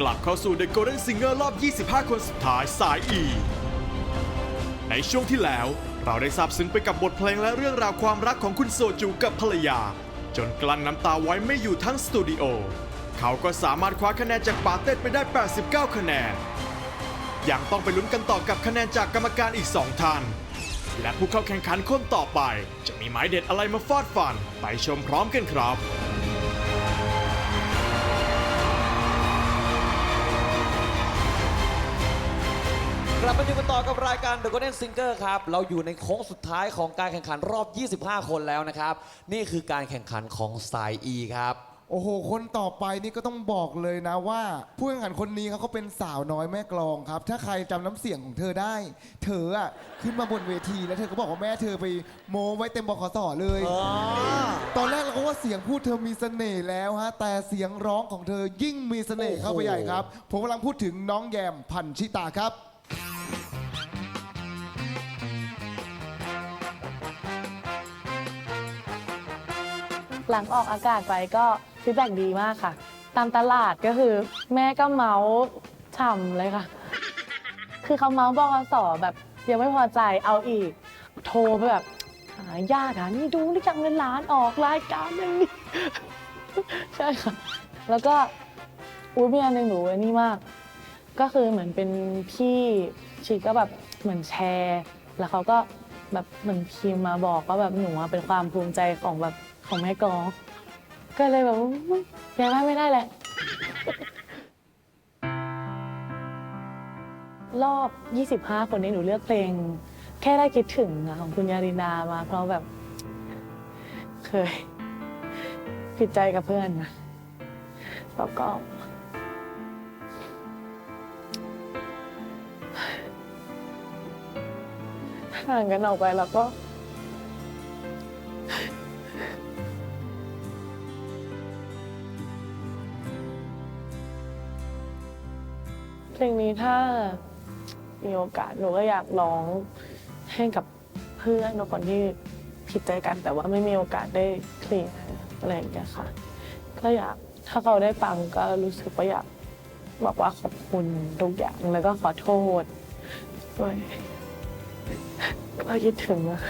กลับเข้าสู่ The Golden Singer รอบ 25 คนสุดท้ายสาย E ในช่วงที่แล้ว เราได้ทราบซึ้งไปกับบทเพลงและเรื่องราวความรักของคุณโซจูกับภรรยา จนกลั้นน้ำตาไว้ไม่อยู่ทั้งสตูดิโอ เขาก็สามารถคว้าคะแนนจากปาเต้ไปได้ 89 คะแนน ยังต้องไปลุ้นกันต่อกับคะแนนจากกรรมการอีก 2ท่าน และผู้เข้าแข่งขันคนต่อไป จะมีหมายเด็ดอะไรมาฟาดฟัน ไปชมพร้อมกันครับ กลับมาอยู่กันต่อกับรายการ The Golden Singer ครับ เราอยู่ในโค้งสุดท้ายของการแข่งขันรอบ 25 คนแล้วนะครับ นี่คือการแข่งขันของสาย E ครับ โอ้โห คนต่อไปนี่ก็ต้องบอกเลยนะว่าผู้แข่งขันคนนี้เขาเขาเป็นสาวน้อยแม่กลองครับ ถ้าใครจำน้ำเสียงของเธอได้ เธออะขึ้นมาบนเวทีแล้วเธอก็บอกว่าแม่เธอไปโมไว้เต็มบขสเลย ตอนแรกเราก็ว่าเสียงพูดเธอมีเสน่ห์แล้วฮะ แต่เสียงร้องของเธอยิ่งมีเสน่ห์เข้าไปใหญ่ครับ ผมกำลังพูดถึงน้องแยมพันชิตาครับ หลังออกอากาศไปก็ฟีดแบ็กดีมากค่ะ ตามตลาดก็คือแม่ก็เมาส์ฉ่ำเลยค่ะ คือเขาเมาส์บกสแบบยังไม่พอใจเอาอีก โทรไปแบบหาญาติอะนี่ดูนี่จังเงินล้านออกรายการนึงใช่ค่ะ แล้วก็อุ้ยมีอันหนึ่งหนูอันนี้มาก ก็คือเหมือนเป็นพี่ชีก็แบบเหมือนแชร์ แล้วเขาก็แบบเหมือนพิมพ์มาบอกว่าแบบหนูอะเป็นความภูมิใจของแบบ ของแม่กองก็เลยแบบอุ๊ยยังได้ไม่ได้แหละ รอบ 25 คนนี้หนูเลือกเพลง แค่ได้คิดถึงอะของคุณยารินามา เพราะแบบ เคย ผิดใจกับเพื่อนนะแล้วก็ ห่างกันออกไปแล้วก็ เพลงนี้ถ้ามีโอกาสหนูก็อยากร้องให้กับเพื่อนทุกคนที่ผิดใจกัน แต่ว่าไม่มีโอกาสได้เคลียร์อะไรอย่างเงี้ยค่ะ ก็อยากถ้าเขาได้ฟังก็รู้สึกว่าอยากบอกว่าขอบคุณทุกอย่างแล้วก็ขอโทษด้วยก็คิดถึงอะ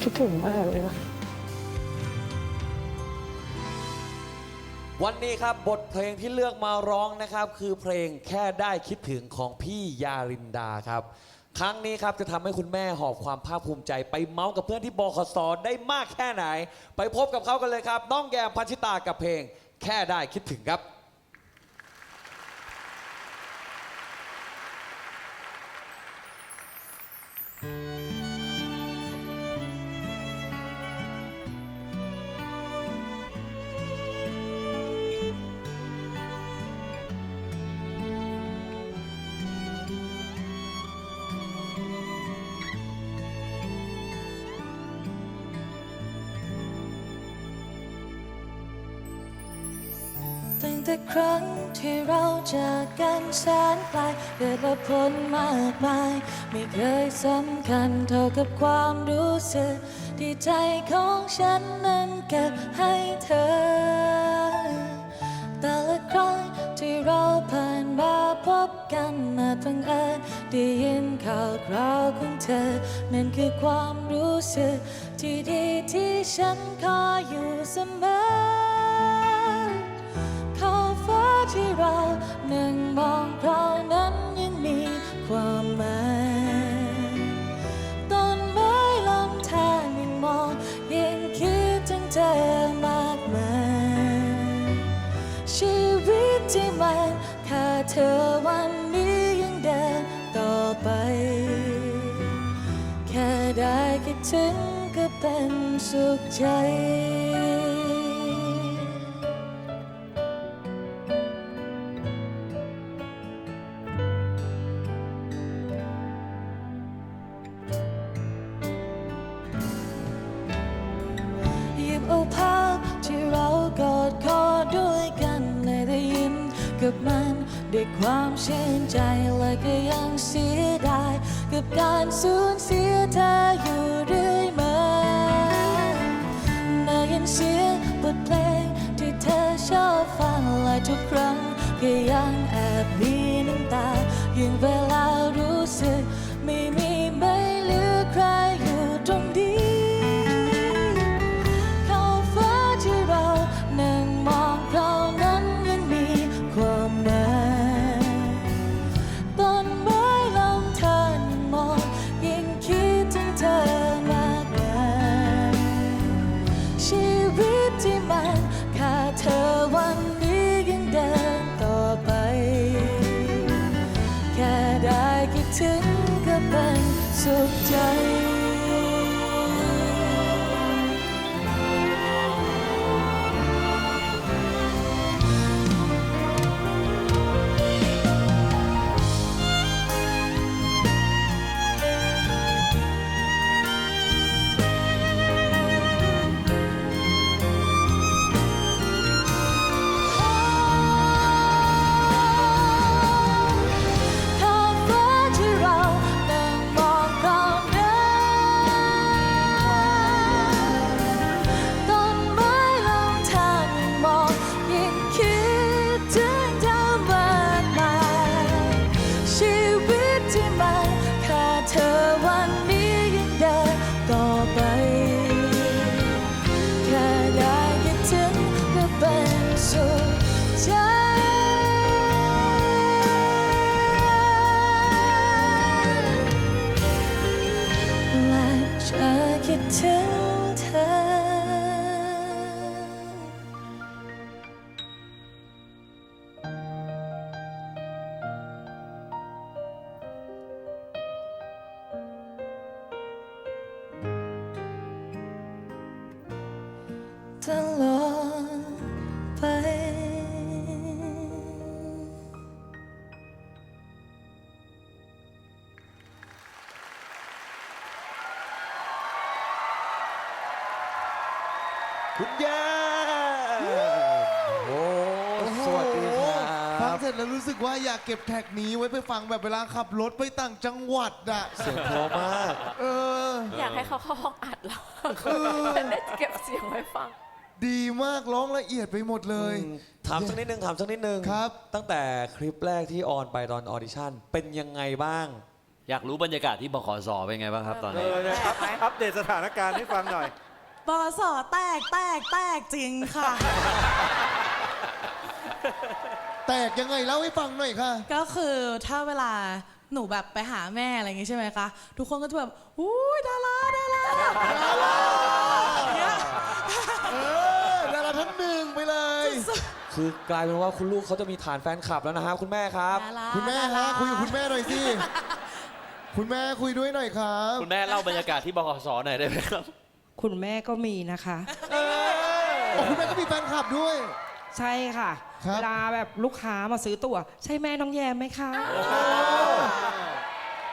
คิดถึงมากเลยนะ วันนี้ครับบทเพลงที่เลือกมาร้องนะครับ คือเพลงแค่ได้คิดถึงของพี่ยารินดาครับ ครั้งนี้ครับจะทำให้คุณแม่หอบความภาคภูมิใจ ไปเมาส์กับเพื่อนที่บขสได้มากแค่ไหน ไปพบกับเขากันเลยครับ น้องแยมพันชิตากับเพลง แค่ได้คิดถึงครับ แต่ครั้งที่เราจากกันแสนไกลเกิดและผลมากมาย ไม่เคยสำคัญเท่ากับความรู้สึก ที่ใจของฉันนั้นเก็บให้เธอ แต่ละครั้งที่เราผ่านมาพบกันมาบังเอิญได้ยินข่าวคราวของเธอ นั่นคือความรู้สึก ที่ดีที่ฉันคอยอยู่เสมอ เรานั่งมองเพราะนั้นยังมีความหมายต้นไม้ลำธารยังมองยังคิดถึงเธอมากมายชีวิตที่มันขาดเธอวันนี้ยังเดินต่อไป แค่ได้คิดถึงก็เป็นสุขใจ หยิบเอาภาพที่เรากอดคอด้วยกันในได้ยินกับมันด้วยความชื่นใจและก็ยังเสียดายกับการสูญเสียเธออยู่เรื่อยมาได้ยินเสียงบทเพลงที่เธอชอบฟังและทุกครั้งก็ยังแอบมีน้ำตายิ่งเวลารู้สึกไม่มีไม่ สุขใจ คุณย่าโอ้สวัสดีคฟัรังบ เสร็จแล้วรู้สึกว่าอยากเก็บแท็กนี้ไว้ไปฟังแบบเวลาขับรถไปต่างจังหวัดอะ เสียงเพราะมาก เออ อยากให้เขาเข้าห้องอัดแล้วจะได้เก็บเสียงไว้ฟัง ดีมากร้องละเอียดไปหมดเลย ถามสักนิดนึงถามสักนิดนึงครับ ตั้งแต่คลิปแรกที่ออนไปตอนออดิชั่น เป็นยังไงบ้าง อยากรู้บรรยากาศที่บขสเป็นไงบ้างครับตอนเอนี้ อนะครับอัปเดตสถานการณ์ให้ฟังหน่อย ปอสอแตกแตกแตกจริงค่ะ แตกยังไงเล่าให้ฟังหน่อยค่ะ ก็คือถ้าเวลาหนูแบบไปหาแม่อะไรอย่างงี้ใช่ไหมคะทุกคนก็จะแบบอุ้ยดาราดาราดาราเนี่ยเออดาราท่านหนึ่งไปเลย คือกลายเป็นว่าคุณลูกเขาจะมีฐานแฟนคลับแล้วนะฮะคุณแม่ครับ ดาราคุณแม่ดาราฮะคุยกับคุณแม่หน่อยสิ คุณแม่คุยด้วยหน่อยครับ คุณแม่เล่าบรรยากาศที่บขสหน่อยได้ไหมครับ คุณแม่ก็มีนะคะ โอ้คุณแม่ก็มีแฟนคลับด้วย ใช่ค่ะครับ เวลาแบบลูกค้ามาซื้อตั๋วใช่แม่น้องแยมไหมคะ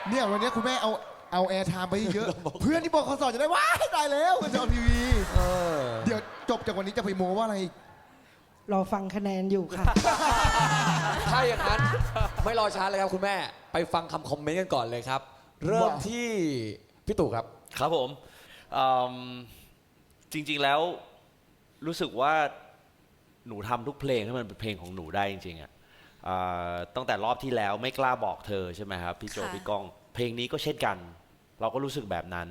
เนี่ยวันนี้คุณแม่เอาเอาแอร์ไทม์ไปเยอะเพื่อนที่บอกเขาสอนจะได้ว้ายได้แล้วมันจะออนทีวีเออเดี๋ยวจบจากวันนี้จะไปโมว่าอะไรอีกรอฟังคะแนนอยู่ค่ะ ถ้าอย่างนั้น ไม่รอช้าเลยครับคุณแม่ ไปฟังคำคอมเมนต์กันก่อนเลยครับ เริ่มว่าที่พี่ตู่ครับ ครับผม อืมจริง ๆแล้วรู้สึกว่าหนูทำทุกเพลงให้มันเป็นเพลงของหนูได้จริงๆอะอ่าตั้งแต่รอบที่แล้วไม่กล้าบอกเธอใช่ไหมครับ พี่โจค่ะ พี่ก้อง เพลงนี้ก็เช่นกัน เราก็รู้สึกแบบนั้น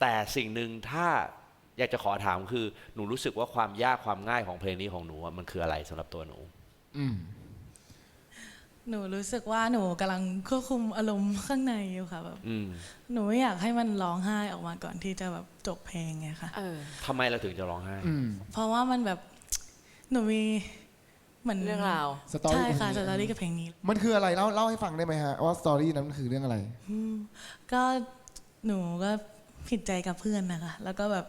แต่สิ่งหนึ่งถ้าอยากจะขอถามคือหนูรู้สึกว่าความยากความง่ายของเพลงนี้ของหนูอะมันคืออะไรสำหรับตัวหนู อืม หนูรู้สึกว่าหนูกำลังควบคุมอารมณ์ข้างในอยู่ค่ะแบบอืมหนูไม่อยากให้มันร้องไห้ออกมาก่อนที่จะแบบจบเพลงไงค่ะ เออ ทำไมเราถึงจะร้องไห้ อืมเพราะว่ามันแบบ หนูมีเหมือนเรื่องราว สตอรี่ใช่ค่ะของสเพลงตอรี่กับเพลงนี้ มันคืออะไรเล่าเล่าให้ฟังได้ไหมฮะว่าสตอรี่นั้นมันคือเรื่องอะไร ก็หนูก็ผิดใจกับเพื่อนนะคะ แล้วก็แบบ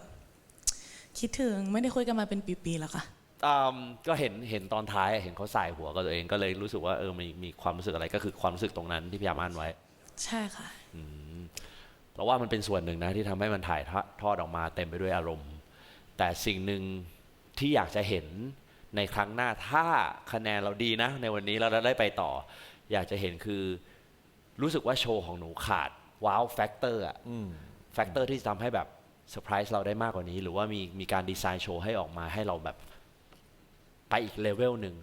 คิดถึงไม่ได้คุยกันมาเป็นปีๆแล้วค่ะอืม ก็เห็นเห็นตอนท้ายเห็นเขาใส่หัวกับตัวเองก็เลยรู้สึกว่าเออมีมีความรู้สึกอะไรก็คือความรู้สึกตรงนั้นที่พยายามอ่านไว้ ใช่ค่ะอืมเราว่ามันเป็นส่วนหนึ่งนะที่ทำให้มันถ่ายทอทอดออกมาเต็มไปด้วยอารมณ์ แต่สิ่งหนึ่งที่อยากจะเห็นในครั้งหน้าถ้าคะแนนเราดีนะ ในวันนี้เราได้ไปต่อ อยากจะเห็นคือรู้สึกว่าโชว์ของหนูขาดว้าวแฟกเตอร์อะแฟกเตอร์ที่จะทำให้แบบเซอร์ไพรส์เราได้มากกว่านี้ หรือว่ามีมีการดีไซน์โชว์ให้ออกมาให้เราแบบ ไปอีกเลเวลหนึ่ง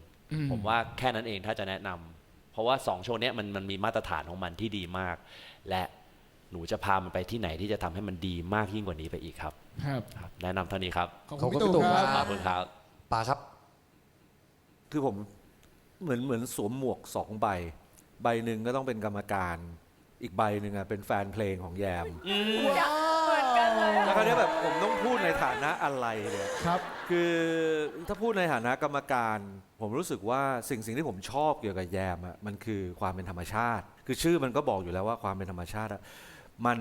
ผมว่าแค่นั้นเองถ้าจะแนะนำเพราะว่าสองโชว์เนี้ยมันมันมีมาตรฐานของมันที่ดีมาก และหนูจะพามันไปที่ไหนที่จะทำให้มันดีมากยิ่งกว่านี้ไปอีกครับ ครับครับ แนะนำเท่านี้ครับขอบขอบคุคุณณพี่ตู่พี่ตู่ครับขอบคุณครับ ป่าครับ คือผมเหมือนเหมือนสวมหมวกสองใบ ใบหนึ่งก็ต้องเป็นกรรมการ อีกใบหนึ่งอะเป็นแฟนเพลงของแยมเหมือนกันเลย แล้วคราวนี้แบบผมต้องพูดในฐานะอะไรเนี่ย ครับ คือถ้าพูดในฐานะกรรมการ ผมรู้สึกว่าสิ่งสิ่งที่ผมชอบเกี่ยวกับแยมอะมันคือความเป็นธรรมชาติ คือชื่อมันก็บอกอยู่แล้วว่าความเป็นธรรมชาติอะมัน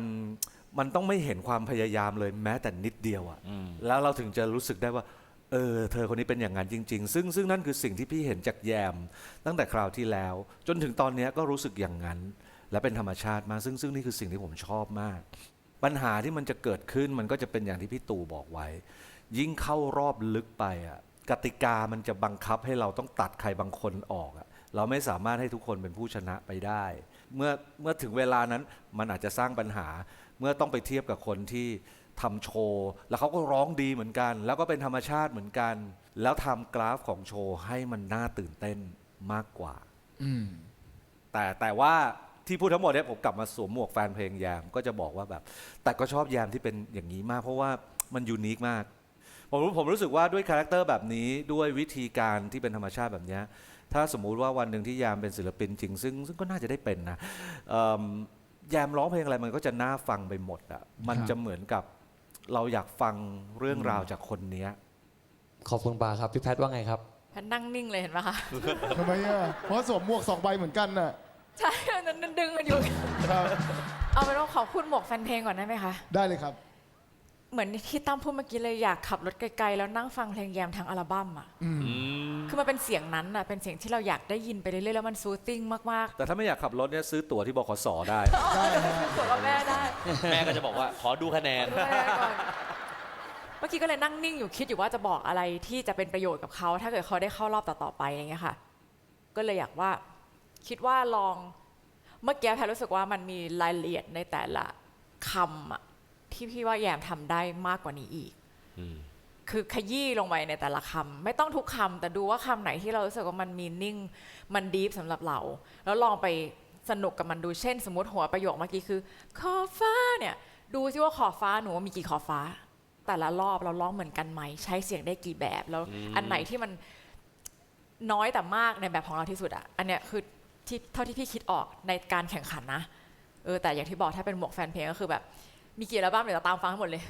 มันต้องไม่เห็นความพยายามเลยแม้แต่นิดเดียวอะอืมแล้วเราถึงจะรู้สึกได้ว่า เออ เธอคนนี้เป็นอย่างนั้นจริง ๆ ซึ่งซึ่งนั่นคือสิ่งที่พี่เห็นจากแยม ตั้งแต่คราวที่แล้ว จนถึงตอนเนี้ยก็รู้สึกอย่างนั้น และเป็นธรรมชาติมากซึ่งซึ่งนี่คือสิ่งที่ผมชอบมาก ปัญหาที่มันจะเกิดขึ้นมันก็จะเป็นอย่างที่พี่ตู่บอกไว้ ยิ่งเข้ารอบลึกไปอะกติกามันจะบังคับให้เราต้องตัดใครบางคนออกอะเราไม่สามารถให้ทุกคนเป็นผู้ชนะไปได้ เมื่อเมื่อถึงเวลานั้นมันอาจจะสร้างปัญหา เมื่อต้องไปเทียบกับคนที่ทำโชว์ แล้วเขาก็ร้องดีเหมือนกัน แล้วก็เป็นธรรมชาติเหมือนกัน แล้วทำกราฟของโชว์ให้มันน่าตื่นเต้นมากกว่าอืมแต่แต่ว่า ที่พูดทั้งหมดเนี่ยผมกลับมาสวมหมวกแฟนเพลงแยมก็จะบอกว่าแบบ แต่ก็ชอบแยมที่เป็นอย่างนี้มาก เพราะว่ามันยูนิคมาก ผมรู้ผมรู้สึกว่าด้วยคาแรคเตอร์แบบนี้ด้วยวิธีการที่เป็นธรรมชาติแบบเนี้ยถ้าสมมุติว่าวันหนึ่งที่แยมเป็นศิลปินจริง ซึ่งซึ่งก็น่าจะได้เป็นนะเอิ่มแยมร้องเพลงอะไรมันก็จะน่าฟังไปหมดอะมันครับจะเหมือนกับเราอยากฟังเรื่องราวจากคนเนี้ย ขอบคุณป่าครับ พี่แพทย์ว่าไงครับ แพทนั่งนิ่งเลยเห็นปะคะ ทำไมอะเพราะสวมหมวกสองใบเหมือนกันน่ะ ใช่นั่นดึงกันอยู่ ครับเอาเป็นว่าขอพูดหมวกแฟนเพลงก่อนได้ไหมคะ ได้เลยครับ เหมือนที่ตั้มพูดเมื่อกี้เลยอยากขับรถไกลๆ แล้วนั่งฟังเพลงแยมทั้งอัลบั้มอะ อืมคือมันเป็นเสียงนั้นอะ เป็นเสียงที่เราอยากได้ยินไปเรื่อยๆ แล้วมันซูติ้งมากแต่ถ้าไม่อยากขับรถเนี่ยซื้อตั๋วที่บขสได้ๆอ๋อจะเป็นตัวกับแม่ได้แม่ก็จะบอกว่าขอดูคะแนนดูแม่ก่อนเมื่อกี้ก็เลยนั่งนิ่งอยู่คิดอยู่ว่าจะบอกอะไรที่จะเป็นประโยชน์กับเขา ถ้าเกิดเขาได้เข้ารอบต่อๆไปอย่างเงี้ยค่ะ ก็เลยอยากว่า คิดว่าลองเมื่อกี้แพรรู้สึกว่ามันมีรายละเอียดในแต่ละคำอะที่พี่ว่าแยมทำได้มากกว่านี้อีกอืมคือขยี้ลงไปในแต่ละคำไม่ต้องทุกคำแต่ดูว่าคำไหนที่เรารู้สึกว่ามันมีนิ่ง มันดีฟสำหรับเรา แล้วลองไปสนุกกับมันดูเช่น สมมติหัวประโยคเมื่อกี้คือขอบฟ้าเนี่ย ดูซิว่าขอบฟ้าหนูว่ามีกี่ขอบฟ้า แต่ละรอบเราร้องเหมือนกันไหมใช้เสียงได้กี่แบบแล้วอันไหนที่มันน้อยแต่มากในแบบของเราที่สุดอะอันเนี้ยคือ ที่เท่าที่พี่คิดออกในการแข่งขันนะเออแต่อย่างที่บอกถ้าเป็นหมวกแฟนเพลงก็คือแบบมีกี่อัลบั้มเดี๋ยวจะตามฟังให้หมดเลย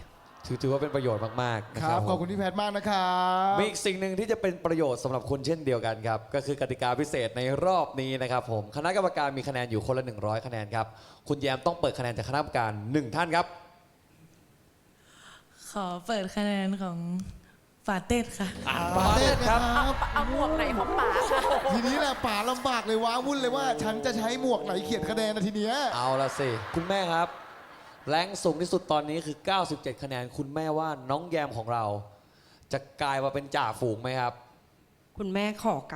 ถือถือว่าเป็นประโยชน์มากๆนะคครัรับบขอบผคุมณพี่แพทย์มากนะครับมีอีกสิ่งหนึ่งที่จะเป็นประโยชน์สำหรับคุณเช่นเดียวกันครับ ก็คือกติกาพิเศษในรอบนี้นะครับผมคณะกรรมการมีคะแนนอยู่คนละ 100 คะแนนครับ คุณแยมต้องเปิดคะแนนจากคณะกรรมการ1ท่านครับ ขอเปิดคะแนนของ ฝาเต้ดค่ะปาเต้ครับเอาเอาหมวกไหนของป๋าค่ะทีนี้แหละป่าลำบากเลยว้าวุ่นเลยว่า ฉันจะใช้หมวกไหนเขียนคะแนนนะทีเนี้ยเอาละสิ คุณแม่ครับ แรงสูงที่สุดตอนนี้คือ 97 คะแนน คุณแม่ว่าน้องแยมของเรา จะกลายมาเป็นจ่าฝูงไหมครับ คุณแม่ขอ 98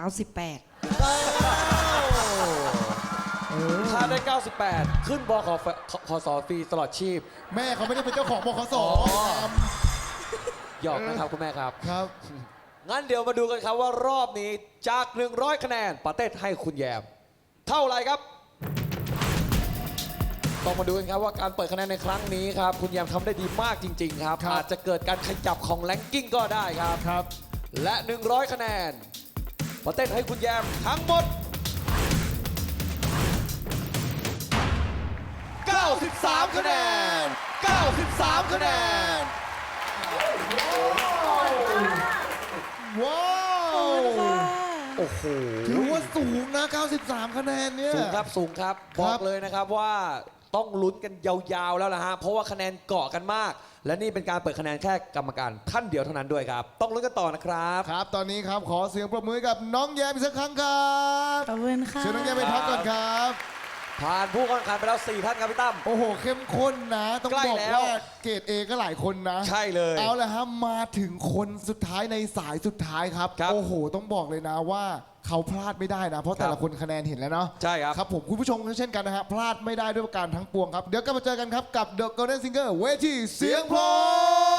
ถ้าได้ 98 ขึ้นบอขอขอสอฟรีตลอดชีพ แม่เขาไม่ได้เป็นเจ้าของบคสอ๋อ หยอกนะครับคุณแม่ครับ ครับ งั้นเดี๋ยวมาดูกันครับว่ารอบนี้จาก 100 คะแนนปาเต้ให้คุณแยม เท่าไหร่ครับ ต้องมาดูกันครับว่าการเปิดคะแนนในครั้งนี้ครับ คุณแยมทำได้ดีมากจริง ๆ ครับ ครับ อาจจะเกิดการขยับของแลงกิ้งก็ได้ครับ ครับ และ 100 คะแนนปาเต้ให้คุณแยมทั้งหมด 93 คะแนน 93 คะแนน ว้าว โอ้โห ถือว่าสูงนะ 93 คะแนนเนี่ย สูงครับสูงครับ ครับ บอกเลยนะครับว่าต้องลุ้นกันยาวๆแล้วล่ะฮะเพราะว่าคะแนนเกาะกันมาก และนี่เป็นการเปิดคะแนนแค่กรรมการท่านเดียวเท่านั้นด้วยครับ ต้องลุ้นกันต่อนะครับ ครับ ตอนนี้ครับ ขอเสียงปรบมือให้กับน้องแยมอีกสักครั้งครับขอบคุณค่ะ เชิญน้องแยมไปพักก่อนครับ ผ่านผู้เข้าแข่งขันไปแล้ว4ท่านครับพี่ตั้ม โอ้โห เข้มข้นนะ ต้องใกล้บอกแล้ว ว่าเกรดเอก็หลายคนนะ ใช่เลย เอาละครับมาถึงคนสุดท้ายในสายสุดท้ายครับ ครับ โอ้โห ต้องบอกเลยนะว่า เขาพลาดไม่ได้นะ เพราะแต่ครัละบคนคะแนนเห็นแล้วเนาะใช่ครับ ครับผมคุณผู้ชมก็เช่นกันนะฮะพลาดไม่ได้ด้วยประการทั้งปวงครับ เดี๋ยวกลับมาเจอกันครับกับ The Golden Singer เวทีเสียงเพลง